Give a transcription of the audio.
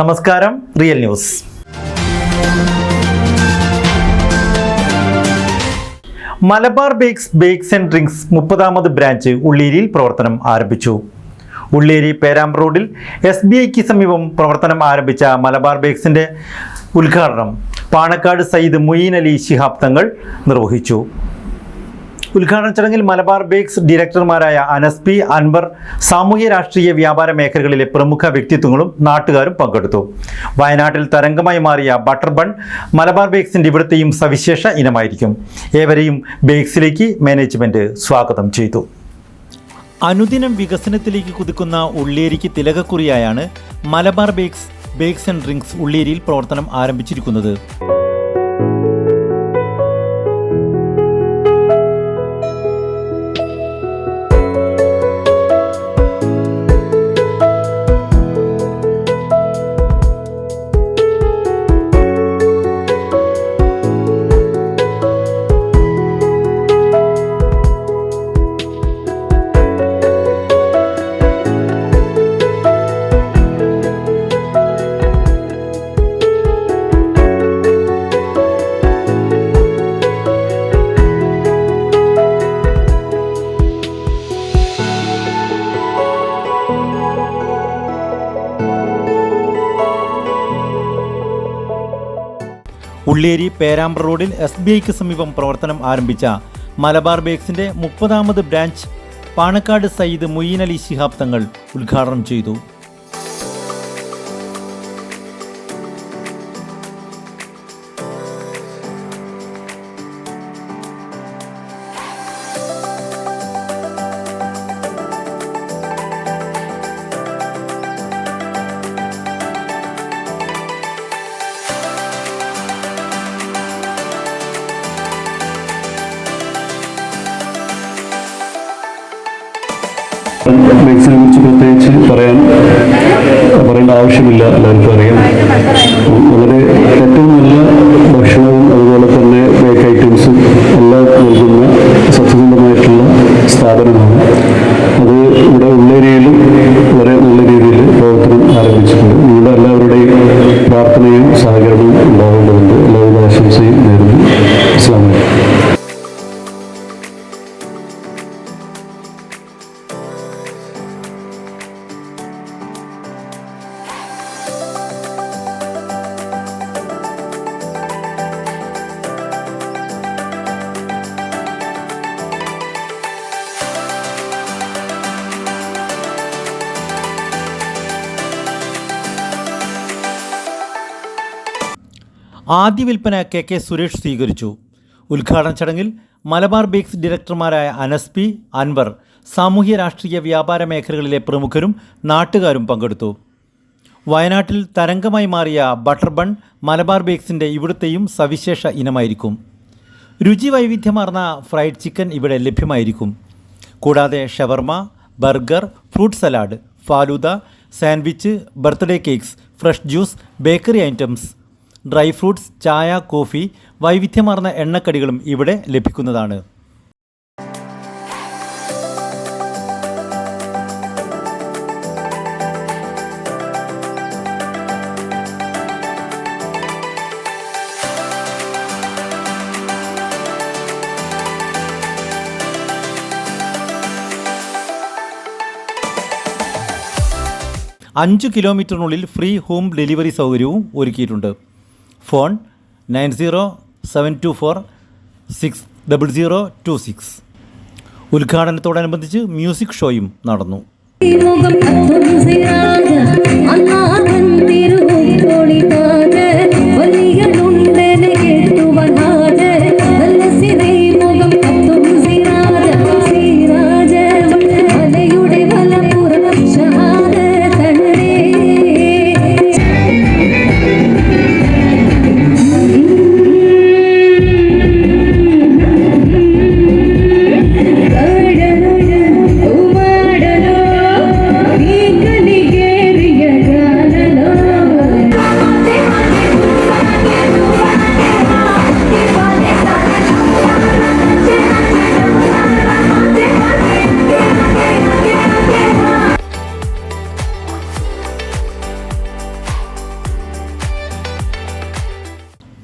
നമസ്കാരം Real News. Malabar Bakes Bakes and Drinks മുപ്പതാമത് branch ഉള്ളേരിയിൽ പ്രവർത്തനം ആരംഭിച്ചു. ഉള്ളേരി പേരാം റോഡിൽ എസ് ബി ഐക്ക് സമീപം പ്രവർത്തനം ആരംഭിച്ച മലബാർ ബേക്സിന്റെ ഉദ്ഘാടനം പാണക്കാട് സയ്യിദ് മുയീൻ അലി ശിഹാബ് തങ്ങൾ നിർവഹിച്ചു. ഉദ്ഘാടന ചടങ്ങിൽ മലബാർ ബേക്സ് ഡയറക്ടർമാരായ അനസ് പി അൻവർ സാമൂഹ്യ രാഷ്ട്രീയ വ്യാപാര മേഖലകളിലെ പ്രമുഖ വ്യക്തിത്വങ്ങളും നാട്ടുകാരും പങ്കെടുത്തു. വയനാട്ടിൽ തരംഗമായി മാറിയ ബട്ടർ ബൺ മലബാർ ബേക്സിന്റെ ഇവിടുത്തെയും സവിശേഷ ഇനമായിരിക്കും. ഏവരെയും ബേക്സിലേക്ക് മാനേജ്മെന്റ് സ്വാഗതം ചെയ്തു. അനുദിനം വികസനത്തിലേക്ക് കുതിക്കുന്ന ഉള്ളേരിക്ക് തിലകക്കുറിയായാണ് Malabar Bakes Bakes and Drinks ഉള്ളേരിയിൽ പ്രവർത്തനം ആരംഭിച്ചിരിക്കുന്നത്. ഉള്ളേരി പേരാമ്പ്ര റോഡിൽ എസ് ബി ഐക്ക് സമീപം പ്രവർത്തനം ആരംഭിച്ച മലബാർ ബേക്സിന്റെ മുപ്പതാമത് ബ്രാഞ്ച് പാണക്കാട് സയ്യിദ് മുയീൻ അലി ശിഹാബ് തങ്ങൾ ഉദ്ഘാടനം ചെയ്തു. ബേക്സിനെ കുറിച്ച് പ്രത്യേകിച്ച് പറയാൻ പറയേണ്ട ആവശ്യമില്ല എല്ലാവർക്കും അറിയാം. വളരെ ഏറ്റവും നല്ല ഭക്ഷണവും അതുപോലെ തന്നെ ബേക്ക് ഐറ്റംസും എല്ലാം നൽകുന്ന സത്യസന്ധമായിട്ടുള്ള സ്ഥാപനമാണ്. അത് ഇവിടെ ഉള്ളേരിയയിലും ആദ്യ വിൽപ്പന കെ കെ സുരേഷ് സ്വീകരിച്ചു. ഉദ്ഘാടന ചടങ്ങിൽ മലബാർ ബേക്സ് ഡയറക്ടർമാരായ അനസ് പി അൻവർ സാമൂഹ്യ രാഷ്ട്രീയ വ്യാപാര മേഖലകളിലെ പ്രമുഖരും നാട്ടുകാരും പങ്കെടുത്തു. വയനാട്ടിൽ തരംഗമായി മാറിയ ബട്ടർ ബൺ മലബാർ ബേക്സിന്റെ ഇവിടുത്തെയും സവിശേഷ ഇനമായിരിക്കും. രുചി വൈവിധ്യമാർന്ന ഫ്രൈഡ് ചിക്കൻ ഇവിടെ ലഭ്യമായിരിക്കും. കൂടാതെ ഷവർമ burger fruit salad falooda sandwich birthday cakes fresh juice bakery items dry fruits ചായ കോഫി വൈവിധ്യമാർന്ന എണ്ണക്കടികളും ഇവിടെ ലഭിക്കുന്നതാണ്. അഞ്ച് കിലോമീറ്ററിനുള്ളിൽ ഫ്രീ ഹോം ഡെലിവറി സൗകര്യവും ഒരുക്കിയിട്ടുണ്ട്. Phone nine zero seven two four six double zero two six. ഉദ്ഘാടനത്തോടനുബന്ധിച്ച് music ഷോയും നടന്നു.